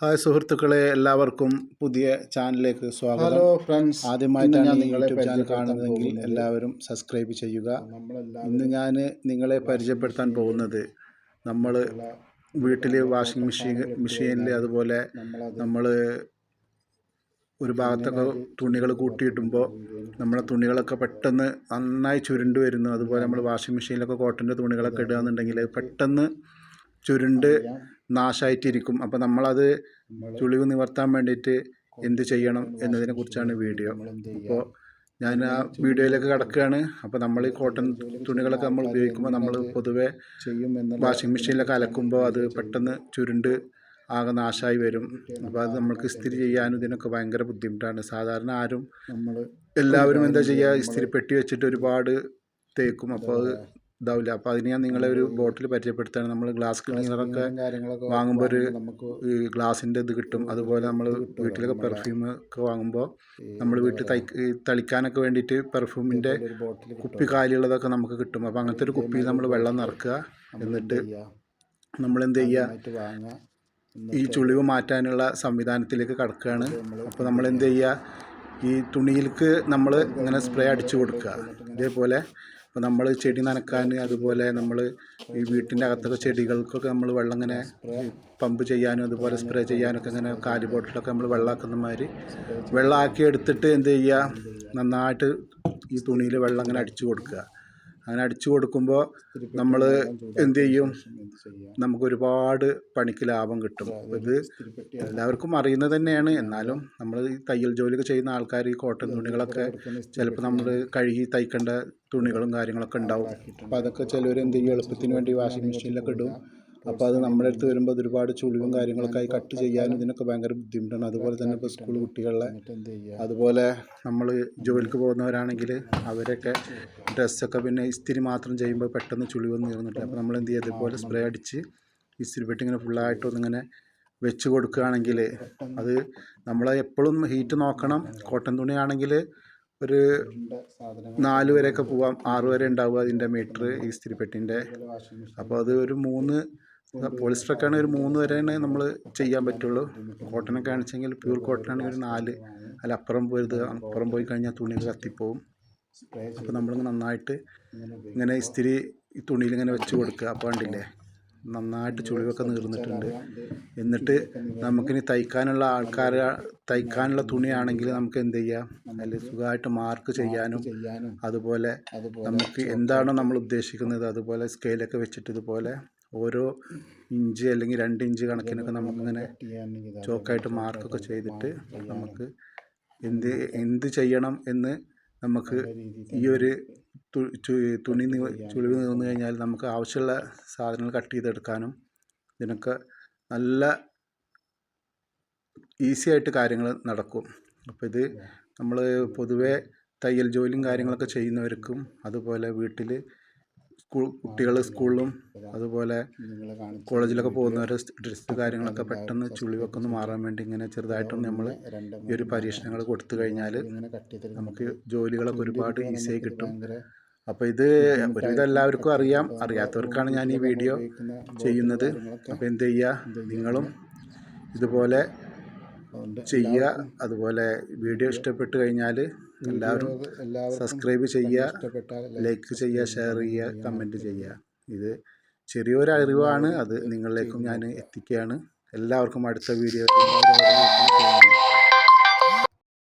Hi സുഹൃത്തുക്കളെ എല്ലാവർക്കും പുതിയ ചാനലിലേക്ക് സ്വാഗതം. ഹലോ ഫ്രണ്ട്സ് ആദ്യമായിട്ടാണ് നിങ്ങളെ ചാനൽ കാണുന്നതെങ്കിൽ എല്ലാവരും സബ്സ്ക്രൈബ് ചെയ്യുക. ഇന്ന് ഞാൻ നിങ്ങളെ പരിചയപ്പെടുത്താൻ പോകുന്നത് നമ്മൾ വീട്ടിൽ വാഷിംഗ് മെഷീൻ മെഷീനിൽ അതുപോലെ നമ്മൾ ഒരു ഭാഗത്തൊക്കെ തുണികൾ കൂട്ടിയിട്ടുമ്പോൾ നമ്മളെ തുണികളൊക്കെ പെട്ടെന്ന് നന്നായി ചുരുണ്ട് വരുന്നു. അതുപോലെ നമ്മൾ വാഷിംഗ് മെഷീനിലൊക്കെ കോട്ടന്റെ തുണികളൊക്കെ ഇടുകയെന്നുണ്ടെങ്കിൽ പെട്ടെന്ന് ചുരുണ്ട് നാശമായിട്ടിരിക്കും അപ്പോൾ നമ്മളത് ചുളിവ് നിവർത്താൻ വേണ്ടിയിട്ട് എന്ത് ചെയ്യണം എന്നതിനെ കുറിച്ചാണ് വീഡിയോ. അപ്പോൾ ഞാൻ ആ വീഡിയോയിലേക്ക് കിടക്കുകയാണ്. അപ്പോൾ നമ്മൾ ഈ കോട്ടൺ തുണികളൊക്കെ നമ്മൾ ഉപയോഗിക്കുമ്പോൾ നമ്മൾ പൊതുവെ ചെയ്യും വാഷിംഗ് മെഷീനിലൊക്കെ അലക്കുമ്പോൾ അത് പെട്ടെന്ന് ചുരുണ്ട് ആകെ നാശമായി വരും. അപ്പോൾ അത് നമ്മൾക്ക് ഇസ്തിരി ചെയ്യാനും ഇതിനൊക്കെ ഭയങ്കര ബുദ്ധിമുട്ടാണ്. സാധാരണ ആരും നമ്മൾ എല്ലാവരും എന്താ ചെയ്യുക ഇസ്തിരി പെട്ടി വെച്ചിട്ട് ഒരുപാട് തേക്കും. അപ്പോൾ അത് ഇതാവില്ല. അപ്പോൾ അതിന് ഞാൻ നിങ്ങളെ ഒരു ബോട്ടിൽ പരിചയപ്പെടുത്താണ് നമ്മൾ ഗ്ലാസ് ക്ലീനറൊക്കെ വാങ്ങുമ്പോൾ ഒരു നമുക്ക് ഈ ഗ്ലാസിന്റെ ഇത് കിട്ടും. അതുപോലെ നമ്മൾ വീട്ടിലൊക്കെ പെർഫ്യൂം ഒക്കെ വാങ്ങുമ്പോൾ നമ്മൾ വീട്ടിൽ തൈ തളിക്കാനൊക്കെ വേണ്ടിയിട്ട് പെർഫ്യൂമിന്റെ കുപ്പി കാലിയുള്ളതൊക്കെ നമുക്ക് കിട്ടും. അപ്പോൾ അങ്ങനത്തെ ഒരു കുപ്പിയിൽ നമ്മൾ വെള്ളം നിറക്കുക. എന്നിട്ട് നമ്മൾ എന്ത് ചെയ്യുക ഈ ചുളിവ് മാറ്റാനുള്ള സംവിധാനത്തിലേക്ക് കടക്കുകയാണ്. അപ്പോൾ നമ്മൾ എന്ത് ചെയ്യുക ഈ തുണിയിലേക്ക് നമ്മൾ ഇങ്ങനെ സ്പ്രേ അടിച്ചു കൊടുക്കുക. ഇതേപോലെ ഇപ്പോൾ നമ്മൾ ചെടി നനക്കാൻ അതുപോലെ നമ്മൾ ഈ വീട്ടിന്റെ അകത്തൊക്കെ ചെടികൾക്കൊക്കെ നമ്മൾ വെള്ളം ഇങ്ങനെ പമ്പ് ചെയ്യാനും അതുപോലെ സ്പ്രേ ചെയ്യാനൊക്കെ ഇങ്ങനെ കാലി ബോട്ടിലൊക്കെ നമ്മൾ വെള്ളമാക്കുന്ന മാതിരി വെള്ളമാക്കി എടുത്തിട്ട് എന്ത് ചെയ്യുക നന്നായിട്ട് ഈ തുണിയിൽ വെള്ളം ഇങ്ങനെ അടിച്ചു കൊടുക്കുക. അങ്ങനെ അടിച്ചു കൊടുക്കുമ്പോൾ നമ്മൾ എന്ത് ചെയ്യും? നമുക്ക് ഒരുപാട് പണിക്ക് ലാഭം കിട്ടും. ഇത് എല്ലാവർക്കും അറിയുന്നത് തന്നെയാണ്. എന്നാലും നമ്മൾ ഈ തയ്യൽ ജോലിയൊക്കെ ചെയ്യുന്ന ആൾക്കാർ ഈ കോട്ടൺ തുണികളൊക്കെ ചിലപ്പോൾ നമ്മൾ കഴുകി തയ്ക്കേണ്ട തുണികളും കാര്യങ്ങളൊക്കെ ഉണ്ടാവും. അപ്പോൾ അതൊക്കെ ചിലവർ എന്ത് ചെയ്യും? എളുപ്പത്തിന് വേണ്ടി വാഷിംഗ് മെഷീനിലൊക്കെ ഇടും. അപ്പോൾ അത് നമ്മുടെ അടുത്ത് വരുമ്പോൾ അത് ഒരുപാട് ചുളിവും കാര്യങ്ങളൊക്കെ ആയി കട്ട് ചെയ്യാനും ഇതിനൊക്കെ ഭയങ്കര ബുദ്ധിമുട്ടാണ്. അതുപോലെ തന്നെ ഇപ്പോൾ സ്കൂൾ കുട്ടികളെ അതുപോലെ നമ്മൾ ജോലിക്ക് പോകുന്നവരാണെങ്കിൽ അവരൊക്കെ ഡ്രസ്സൊക്കെ പിന്നെ ഇസ്തിരി മാത്രം ചെയ്യുമ്പോൾ പെട്ടെന്ന് ചുളിവൊന്നും നീർന്നിട്ട് അപ്പോൾ നമ്മൾ എന്ത് ചെയ്യുക ഇതുപോലെ സ്പ്രേ അടിച്ച് ഇസ്തിരി പെട്ടി ഇങ്ങനെ ഫുള്ളായിട്ടൊന്നിങ്ങനെ വെച്ച് കൊടുക്കുകയാണെങ്കിൽ അത് നമ്മൾ എപ്പോഴും ഹീറ്റ് നോക്കണം. കോട്ടൺ തുണിയാണെങ്കിൽ ഒരു നാല് വരെയൊക്കെ പോവാം. ആറ് വരെ ഉണ്ടാവുക അതിന്റെ മീറ്റർ ഈ ഇസ്തിരിപ്പെട്ടിന്റെ വാഷിംഗ് അപ്പോൾ അത് ഒരു മൂന്ന് പോളിസ്റ്ററൊക്കെ ആണെങ്കിൽ ഒരു മൂന്ന് വരെയാണ് നമ്മൾ ചെയ്യാൻ പറ്റുള്ളൂ. കോട്ടനൊക്കെ കാണിച്ചെങ്കിൽ പ്യൂർ കോട്ടൺ ആണെങ്കിൽ ഒരു നാല്. അല്ല അപ്പുറം പോയത് അപ്പുറം പോയി കഴിഞ്ഞാൽ തുണിയൊക്കെ കത്തിപ്പോവും. അപ്പോൾ നമ്മൾ നന്നായിട്ട് ഇങ്ങനെ ഇസ്തിരി ഈ തുണിയിൽ ഇങ്ങനെ വെച്ച് കൊടുക്കുക അപ്പോൾ കണ്ടില്ലേ നന്നായിട്ട് ചുളിവൊക്കെ നീർന്നിട്ടുണ്ട്. എന്നിട്ട് നമുക്കിനി തയ്ക്കാനുള്ള ആൾക്കാർ തയ്ക്കാനുള്ള തുണിയാണെങ്കിൽ നമുക്ക് എന്ത് ചെയ്യാം? അതിൽ സുഖമായിട്ട് മാർക്ക് ചെയ്യാനും അതുപോലെ നമുക്ക് എന്താണോ നമ്മൾ ഉദ്ദേശിക്കുന്നത് അതുപോലെ സ്കെയിലൊക്കെ വെച്ചിട്ട് ഇതുപോലെ ഓരോ ഇഞ്ച് അല്ലെങ്കിൽ രണ്ട് ഇഞ്ച് കണക്കിനൊക്കെ നമുക്കിങ്ങനെ ചോക്കായിട്ട് മാർക്കൊക്കെ ചെയ്തിട്ട് നമുക്ക് എന്ത് എന്ത് ചെയ്യണം എന്ന് നമുക്ക് ഈ ഒരു തുണി ചുളിവ് നിന്ന് കഴിഞ്ഞാൽ നമുക്ക് ആവശ്യമുള്ള സാധനങ്ങൾ കട്ട് ചെയ്തെടുക്കാനും ഇതിനൊക്കെ നല്ല ഈസി ആയിട്ട് കാര്യങ്ങൾ നടക്കും. അപ്പോൾ ഇത് നമ്മൾ പൊതുവേ തയ്യൽ ജോലിയും കാര്യങ്ങളൊക്കെ ചെയ്യുന്നവർക്കും അതുപോലെ വീട്ടിൽ സ്കൂൾ കുട്ടികൾ സ്കൂളിലും അതുപോലെ കോളേജിലൊക്കെ പോകുന്നവർ ഡ്രസ്സ് കാര്യങ്ങളൊക്കെ പെട്ടെന്ന് ചുളിവൊക്കെ ഒന്ന് മാറാൻ വേണ്ടി ഇങ്ങനെ ചെറുതായിട്ടൊന്ന് നമ്മൾ ഈ ഒരു പരീക്ഷണങ്ങൾ കൊടുത്തു കഴിഞ്ഞാൽ നമുക്ക് ജോലികളൊക്കെ ഒരുപാട് ഈസിയായി കിട്ടും. അപ്പോൾ ഇത് ഒരുവിധം എല്ലാവർക്കും അറിയാം. അറിയാത്തവർക്കാണ് ഞാൻ ഈ വീഡിയോ ചെയ്യുന്നത്. അപ്പോൾ എന്ത് ചെയ്യുക? നിങ്ങളും ഇതുപോലെ ചെയ്യുക. അതുപോലെ വീഡിയോ ഇഷ്ടപ്പെട്ട് കഴിഞ്ഞാൽ എല്ലാവരും സബ്സ്ക്രൈബ് ചെയ്യുക. ലൈക്ക് ചെയ്യുക ഷെയർ ചെയ്യുക കമന്റ് ചെയ്യുക. ഇത് ചെറിയൊരു അറിവാണ്. അത് നിങ്ങളിലേക്കും ഞാൻ എത്തിക്കുകയാണ്. എല്ലാവർക്കും അടുത്ത വീഡിയോ